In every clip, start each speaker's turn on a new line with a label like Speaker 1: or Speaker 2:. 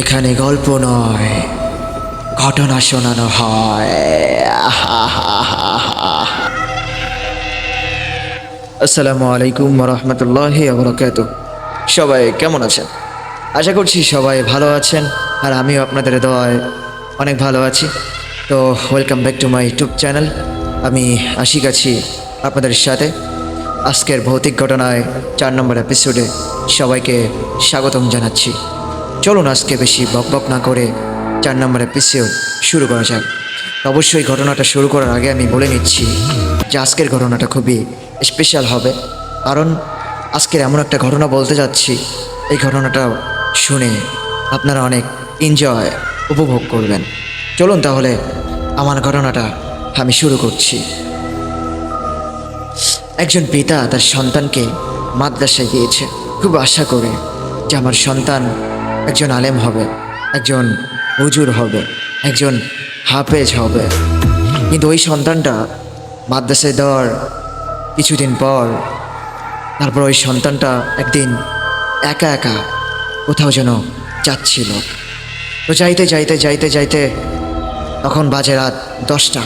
Speaker 1: এখানে গল্প নয়, ঘটনা শোনানো হয়। আসসালামু আলাইকুম রহমতুল্লাহ আবরকাত সবাই কেমন আছেন? আশা করছি সবাই ভালো আছেন, আর আমিও আপনাদের দোয়ায় অনেক ভালো আছি। তো welcome back to my YouTube channel. আমি আশিক আছি আপনাদের সাথে। আজকের ভৌতিক ঘটনায় চার নম্বর এপিসোডে সবাইকে স্বাগতম জানাচ্ছি। চলুন আজকে বেশি বক বকবক না করে চার নম্বর এপিসোড শুরু করা যাক। অবশ্যই ঘটনাটা শুরু করার আগে আমি বলে নিচ্ছি যে আজকের ঘটনাটা খুবই স্পেশাল হবে। কারণ আজকের এমন একটা ঘটনা বলতে যাচ্ছি, এই ঘটনাটা শুনে আপনারা অনেক এনজয় উপভোগ করবেন। চলুন তাহলে আমার ঘটনাটা আমি শুরু করছি। একজন পিতা তার সন্তানকে মাদ্রাসায় দিয়েছে। খুব আশা করে যে আমার সন্তান একজন আলেম হবে, একজন হুজুর হবে, একজন হাফেজ হবে। কিন্তু ওই সন্তানটা মাদ্রাসায় দেওয়ার কিছুদিন পর, তারপর ওই সন্তানটা একদিন একা একা কোথাও যেন যাচ্ছিল। তো যাইতে যাইতে যাইতে যাইতে তখন বাজে রাত দশটা।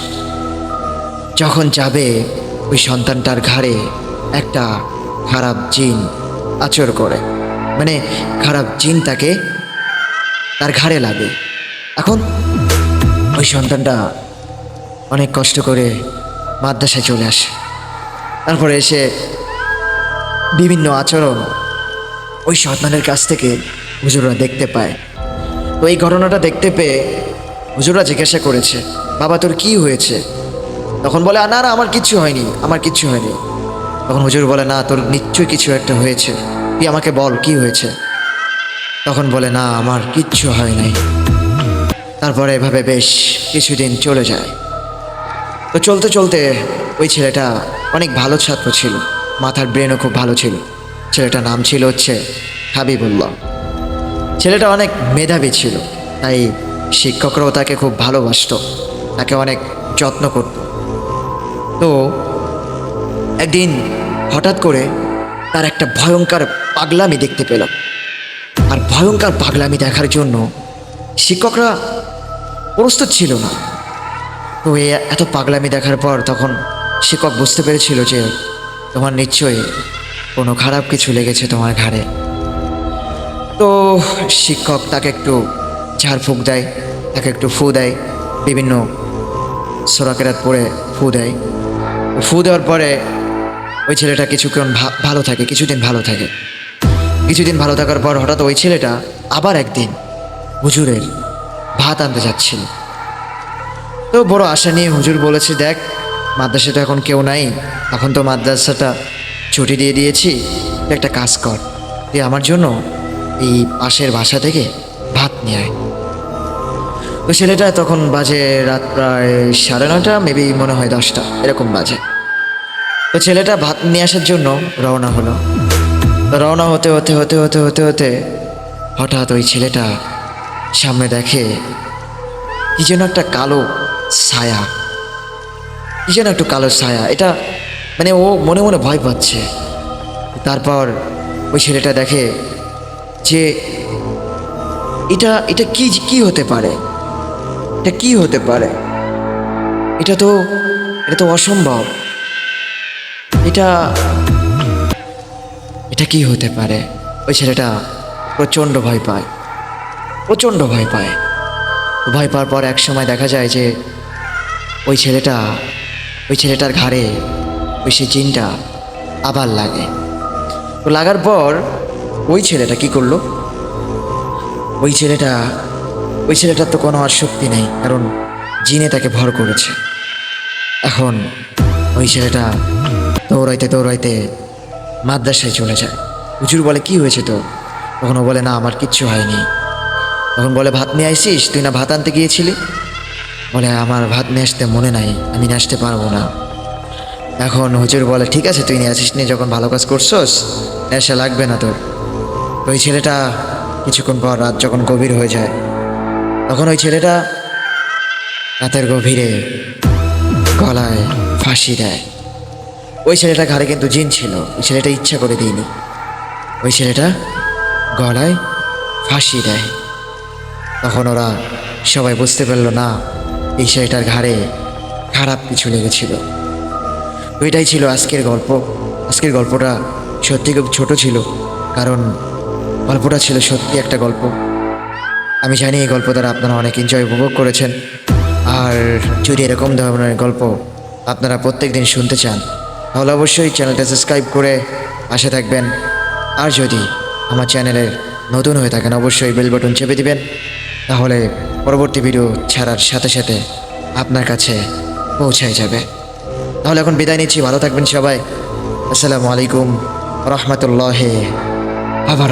Speaker 1: যখন যাবে ওই সন্তানটার ঘাড়ে একটা খারাপ জিন আচর করে। মানে খারাপ জিন তাকে তার ঘাড়ে লাগে। এখন ওই সন্তানটা অনেক কষ্ট করে মাদ্রাসায় চলে আসে। তারপরে এসে বিভিন্ন আচরণ ওই সন্তানের কাছ থেকে হুজুররা দেখতে পায়। তো এই ঘটনাটা দেখতে পেয়ে হুজুররা জিজ্ঞাসা করেছে, বাবা, তোর কি হয়েছে? তখন বলে না না, আমার কিচ্ছু হয়নি, আমার কিচ্ছু হয়নি। তখন হুজুর বলে, না, তোর নিশ্চয়ই কিছু একটা হয়েছে। তুই আমাকে বল, কি হয়েছে? তখন বলে, না, আমার কিচ্ছু হয় নাই। তারপরে এভাবে বেশ কিছুদিন চলে যায়। তো চলতে চলতে ওই ছেলেটা অনেক ভালো ছাত্র ছিল, মাথার ব্রেনও খুব ভালো ছিল। ছেলেটার নাম ছিল হচ্ছে হাবিবুল্লাহ। ছেলেটা অনেক মেধাবী ছিল, তাই শিক্ষকরাও তাকে খুব ভালোবাসত, তাকে অনেক যত্ন করত। তো একদিন হঠাৎ করে তার একটা ভয়ঙ্কর পাগলামি দেখতে পেল আর ভয়ঙ্কর পাগলামি দেখার জন্য শিক্ষকরা প্রস্তুত ছিল না। তো এই এত পাগলামি দেখার পর তখন শিক্ষক বুঝতে পেরেছিল যে তোমার নিশ্চয়ই কোনো খারাপ কিছু লেগেছে তোমার ঘাড়ে। তো শিক্ষক তাকে একটু ঝাড়ফুঁক দেয়, তাকে একটু ফু দেয়, বিভিন্ন সোরাকেরাত পরে ফু দেয়। ফু দেওয়ার পরে ওই ছেলেটা কিছুক্ষণ ভালো থাকে, কিছুদিন ভালো থাকে। কিছুদিন ভালো থাকার পর হঠাৎ ওই ছেলেটা আবার একদিন হুজুরের ভাত আনতে যাচ্ছিল। তো বড় আশা নিয়ে হুজুর বলেছে, দেখ, মাদ্রাসাটা এখন কেউ নাই, এখন তো মাদ্রাসাটা ছুটি দিয়ে দিয়েছি একটা কাজ কর, তুই আমার জন্য এই পাশের বাসা থেকে ভাত নিয়ে আয়। তো ছেলেটা তখন বাজে রাত প্রায় সাড়ে নয়টা মেবি মনে হয় দশটা, এরকম বাজে। তো ছেলেটা ভাত নিয়ে আসার জন্য রওনা হলো। রওনা হতে হতে হতে হতে হতে হতে হঠাৎ ওই ছেলেটা সামনে দেখে কি যেন একটা কালো ছায়া। কি যেন একটু কালো ছায়া। এটা মানে ও মনে মনে ভয় পাচ্ছে। তারপর ওই ছেলেটা দেখে যে এটা এটা কি কি হতে পারে? এটা কি হতে পারে? এটা তো এটা তো অসম্ভব। এটা এটা কি হতে পারে? ওই ছেলেটা প্রচণ্ড ভয় পায়। প্রচণ্ড ভয় পায়। ভয় পাওয়ার পর এক সময় দেখা যায় যে ওই ছেলেটা, ওই ছেলেটার ঘাড়ে ওই সে জিনটা আবার লাগে। তো লাগার পর ওই ছেলেটা কি করল? ওই ছেলেটা, ওই ছেলেটার তো কোনো আর শক্তি নেই, কারণ জিনে তাকে ভর করেছে। এখন ওই ছেলেটা দৌড়াইতে দৌড়াইতে মাদ্রাসায় চলে যায়। হুজুর বলে, কি হয়েছে তো তখন ও বলে, না, আমার কিচ্ছু হয়নি। তখন বলে, ভাত নিয়ে আইসিস তুই না ভাত আনতে গিয়েছিলি? বলে, আমার ভাত নিয়ে আসতে মনে নাই, আমি নিয়ে আসতে পারব না। এখন হুজুর বলে, ঠিক আছে, তুই নিয়ে আসিস নি যখন ভালো কাজ করছোস, নেশা লাগবে না তোর। ওই ছেলেটা কিছুক্ষণ পর রাত যখন গভীর হয়ে যায়, তখন ওই ছেলেটা রাতের গভীরে গলায় ফাঁসি দেয়। ওই ছেলেটা ঘাড়ে কিন্তু জিন ছিল। ওই ছেলেটা ইচ্ছা করে দিইনি। ওই ছেলেটা গলায় ফাঁসি দেয়। তখন ওরা সবাই বুঝতে পারল, না, এই ছেলেটার ঘাড়ে খারাপ কিছু লেগেছিল। ওইটাই ছিল আজকের গল্প। আজকের গল্পটা সত্যি খুব ছোট ছিল, কারণ গল্পটা ছিল সত্যি একটা গল্প। আমি জানি এই গল্প দ্বারা আপনারা অনেক এনজয় উপভোগ করেছেন। আর যদি এরকম ধরনের গল্প আপনারা প্রত্যেক দিন শুনতে চান তাহলে অবশ্যই চ্যানেলটা সাবস্ক্রাইব করে আসে থাকবেন। আর যদি আমার চ্যানেলের নতুন হয়ে থাকেন, অবশ্যই বেল বাটন চেপে দিবেন। তাহলে পরবর্তী ভিডিও ছাড়ার সাথে সাথে আপনার কাছে পৌঁছায় যাবে। তাহলে এখন বিদায় নিচ্ছি। ভালো থাকবেন সবাই। আসসালামু আলাইকুম। রহমতুল্লাহ আবার